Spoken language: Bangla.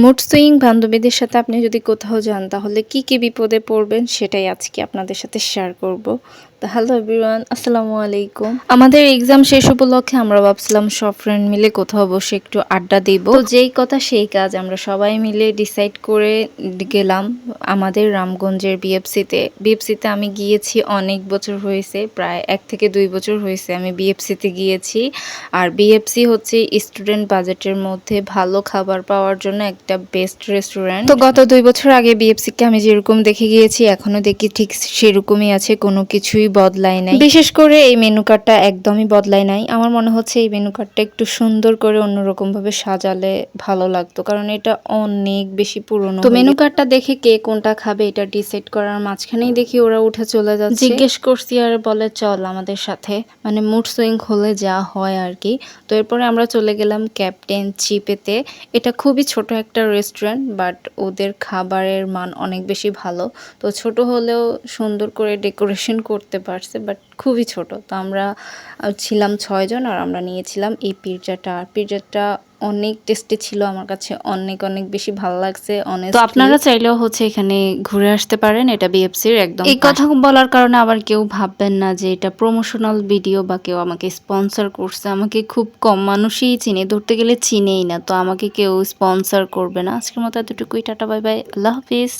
মুড সুইং বান্ধবীদের সাথে আপনি যদি কোথাও যান, তাহলে কি কি বিপদে পড়বেন সেটাই আজকে আপনাদের সাথে শেয়ার করব। তো হ্যালো এভরিওয়ান আসসালামু আলাইকুম। আমাদের এক্সাম শেষ উপলক্ষে আমরা ভাবছিলাম সব ফ্রেন্ড মিলে কোথাও বসে একটু আড্ডা দিব। যেই কথা সেই কাজ আমরা সবাই মিলে ডিসাইড করে গেলাম। আমাদের রামগঞ্জের বিএফসিতে বিএফসিতে আমি গিয়েছি অনেক বছর হয়েছে, প্রায় এক থেকে দুই বছর হয়েছে আমি বিএফসিতে গিয়েছি। আর বিএফসি হচ্ছে স্টুডেন্ট বাজেটের মধ্যে ভালো খাবার পাওয়ার জন্য একটা বেস্ট রেস্টুরেন্ট তো গত দুই বছর আগে বিএফসিকে আমি যেরকম দেখে গিয়েছি এখনও দেখি ঠিক সেরকমই আছে কোনো কিছুই বদলায় নাই। বিশেষ করে এই মেনু কার্ডটা একদমই বদলায় নাই। আমার মনে হচ্ছে এই মেনু কার্ডটা একটু সুন্দর করে অন্যরকম ভাবে সাজালে ভালো লাগতো কারণ এটা অনেক বেশি পুরনো তো মেনু কার্ডটা দেখে কে কোনটা খাবে এটা ডিসাইড করার মাঝখানেই দেখি ওরা উঠে চলে যাচ্ছে। জিজ্ঞেস করছি আর বলে চল আমাদের সাথে। মানে মুড সুইং হলে যা হয় আর কি। তো এরপরে আমরা চলে গেলাম ক্যাপ্টেন চিপেতে এটা খুবই ছোট একটা রেস্টুরেন্ট বাট ওদের খাবারের মান অনেক বেশি ভালো। তো ছোট হলেও সুন্দর করে ডেকোরেশন করতে পারছে বাট খুবই ছোট। তো আমরা ছিলাম ছয়জন আর আমরা নিয়েছিলাম এই পিৎজাটা আর পিৎজাটা অনেক টেস্টি ছিল আমার কাছে অনেক অনেক বেশি ভালো লাগছে অনেক তো আপনারা চাইলেও হচ্ছে এখানে ঘুরে আসতে পারেন এটা বিএফসির একদম এই কথা বলার কারণে আবার কেউ ভাববেন না যে এটা প্রমোশনাল ভিডিও বা কেউ আমাকে স্পন্সর করছে আমাকে খুব কম মানুষই চিনে ধরতে গেলে চিনেই না তো আমাকে কেউ স্পন্সর করবে না। আজকের মতো এতটুকুই টাটা বাই বাই আল্লাহ হাফিজ।